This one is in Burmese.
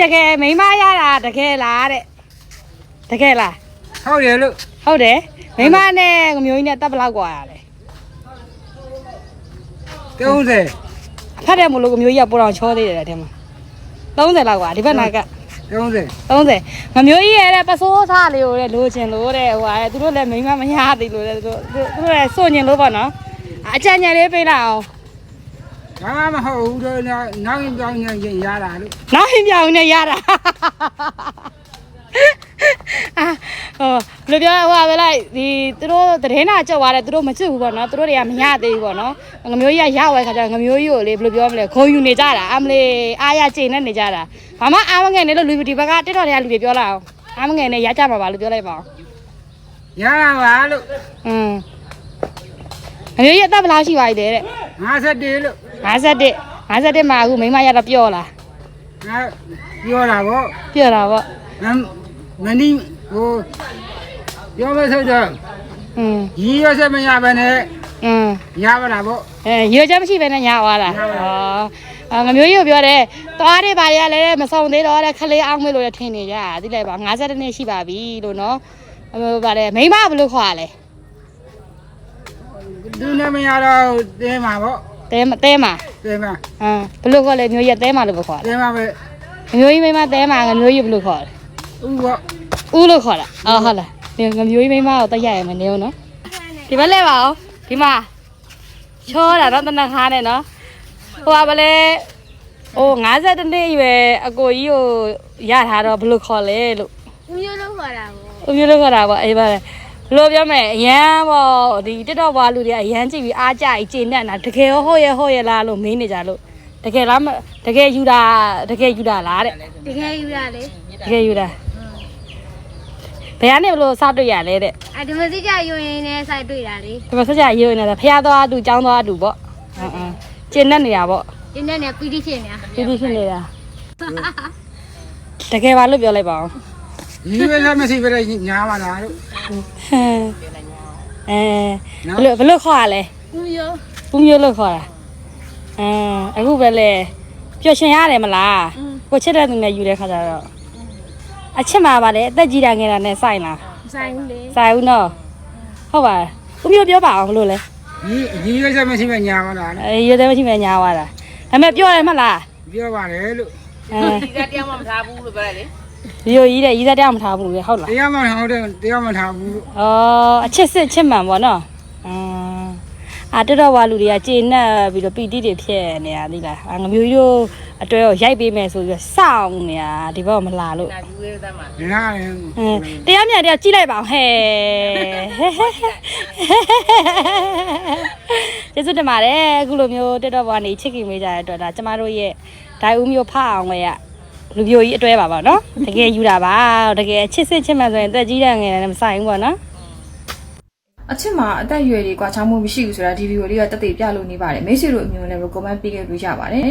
တကယ်မိန်းမရတာတကယ်လားတဲ့တကယ်လား ဟုတ်တယ်လို့ ဟုတ်တယ်မိန်းမနဲ့ငမျိုးကြီးနဲ့တက်ဘလောက်กว่าရလဲ 30 အဖတ်တယ်မလို့ငမျိုးကြီးကပိုတော်ချောသေးတယ်တဲ့မှာ30လောက်ကဒီဘက်နာက 30 30ငမျိုးကြီးရဲ့တဲ့ပစိုးစားလေးကိုတဲ့လိုချင်လို့တဲ့ဟိုဟာတဲ့သူတို့လည်းမိန်းမမရသေးလို့တဲ့သူတို့သူတို့လည်းစွန့်ညင်လို့ပေါ့နော်အကြံဉာဏ်လေးပေးလိုက်အောင် ဘာမှမဟုတ်ဘူးတော့နောက်ရင်ကြောင်းရင်ရတာလို့နောက်ရင်ပြောင်းနေရတာအာဟိုဘယ်လိုပြောလဲဟိုဟာပဲလိုက်ဒီသူတို့သတင်းနာကြောက်သွားတယ်သူတို့မချစ်ဘူးပေါ့နော်သူတို့တွေကမရသေးဘူးပေါ့နော်ငမျိုးကြီးကရဝဲခါကျတော့ငမျိုးကြီးကိုလေဘယ်လိုပြောမလဲခုံယူနေကြတာအမလေးအားရချိန်နဲ့နေကြတာဘာမှအားမငယ်နဲ့လို့လူဒီဘက်ကတက်တော်တွေကလူတွေပြောလာအောင်အားမငယ်နဲ့ရကြမှာပါလို့ပြောလိုက်ပါအောင်ရတာပါလို့อืมငမျိုးကြီးအသက်ဘယ်လောက်ရှိပါလဲတဲ့51လို့ 51 51မှာအခုမိန်းမရတော့ပြောလား ငါပြောတာပေါ့ ပြောတာပေါ့ မနီဟိုပြောမဆိုတော့ อืม ရီရစမရဘဲနဲ့ อืม ရပါတာပေါ့ အဲရွေချက်မရှိဘဲနဲ့ညာသွားတာဟောအာငမျိုးကြီးကိုပြောတယ်သွားတွေပါရလည်းမဆောင်သေးတော့တဲ့ခလေးအောင်မေလို့လည်းထင်နေကြတာသိလိုက်ပါ52နှစ်ရှိပါပြီလို့နော်ဟိုပါတယ်မိမဘယ်လိုခေါ်ရလဲ သူနဲ့မရတော့တင်းမှာပေါ့ တဲမတဲမှာတင်းမှာဟမ်ဘယ်လိုခေါ်လဲမျိုးကြီးကတဲမှာလို့ပဲခေါ်တယ်တင်းမှာပဲငမျိုးကြီးမိမတဲမှာငမျိုးကြီးဘယ်လိုခေါ်လဲဥပေါ့ဦးလို့ခေါ်တာအော်ဟုတ်လားဒီငမျိုးကြီးမိမကိုတက်ရရမယ်နေဦးနော်ဒီဘက်လဲပါအောင်ဒီမှာချောတာတော့တနခါနဲ့နော်ဟိုကဘလဲအိုး52နှစ်အရွယ်အကိုကြီးကိုရထားတော့ဘယ်လိုခေါ်လဲလို့ဦးမျိုးလုံးခေါ်တာပေါ့ဦးမျိုးလို့ခေါ်တာပေါ့အေးပါလေ ဘယ်လိုပြောမလဲအရန်ပေါ့ဒီတက်တော့ဘွားလူတွေကအရန်ကြည့်ပြီးအားကြကြီးကျေနပ်တာတကယ်ရောဟုတ်ရဲ့ဟုတ်ရဲ့လားလို့မေးနေကြလို့တကယ်လားမတကယ်ယူတာတကယ်ယူတာလားတဲ့တကယ်ယူရလေတကယ်ယူတာဘယ်ကနေဘလို့စတွေ့ရလဲတဲ့အဒီမစီကြယူရင်လည်းစိုက်တွေ့တာလေဒီမှာဆက်ကြရေးနေတာဖះသွားအတူចောင်းသွားအတူပေါ့အင်းအင်းကျေနပ်နေတာပေါ့ဒီနေ့နဲ့ပီတိဖြစ်နေတာပြီးပြီးဖြစ်နေတာတကယ်ပါလို့ပြောလိုက်ပါအောင်ရီရစမရှိဘဲနဲ့ညာပါလားလို့ ဟမ်အဲဘလို့ဘလို့ခေါ်ရလဲဦးမျိုးဦးမျိုးလို့ခေါ်တာအင်းအခုပဲလေပျော်ရှင်ရတယ်မလားကိုချစ်တဲ့သူနဲ့ယူတဲ့ခါကျတော့အချစ်မှာပါလေအသက်ကြီးတာငယ်တာနဲ့စိုက်လားဆိုင်ဦးလေစိုက်ဦးနော်ဟုတ်ပါဦးမျိုးပြောပါအောင်ဘလို့လဲရီရီရစမရှိဘဲညာပါလားလို့အဲရွေးသေးမရှိပဲညာသွားတာဒါပေမဲ့ပြောတယ်မဟုတ်လားပြောပါတယ်လို့အဲဒီကတရားမှမထားဘူးလို့ပြောတ ယ်လေရိုးကြီးတဲ့ရီးသားတရားမထားဘူးလေဟုတ်လားတရားမထောင်တဲ့တရားမထောင်ဘူးလို့ဩအချစ်စစ်ချစ်မှန်ပေါ့နော်အင်းအာတော်တော်ဝါလူတွေကကျေနပ်ပြီးတော့ပီတိတွေဖြစ်နေတာသိလားအာငမျိုးကြီးတို့အတွဲကိုရိုက်ပေးမယ်ဆိုပြီးတော့စောင့်နေတာဒီဘက်ကမလာလို့နားလည်းအင်းတရားမြတ်တရားကြည့်လိုက်ပါအောင်ဟဲ့ကျေးဇူးတင်ပါတယ်အခုလိုမျိုးတက်တော့ဘွားနေချစ်ခင်ပေးကြတဲ့အတွက်ဒါကျမတို့ရဲ့ဒိုင်ဦးမျိုးဖအောင်ဝဲရ လူပြိုကြီးအတွဲပါပါနော်တကယ်ယူတာပါတကယ်ချစ်စစ်ချစ်မှန်ဆိုရင်တက်ကြီးတဲ့ငယ်နဲ့မဆိုင်ဘူးပေါ့နော်အချစ်မှာအသက်အရွယ်တွေကွာချောင်းမှုမရှိဘူးဆိုတာဒီဗီဒီယိုလေးကတက်တည်ပြလို့နေပါတယ်မိတ်ဆွေတို့အမျိုးလည်း comment ပေးခဲ့လို့ရပါတယ်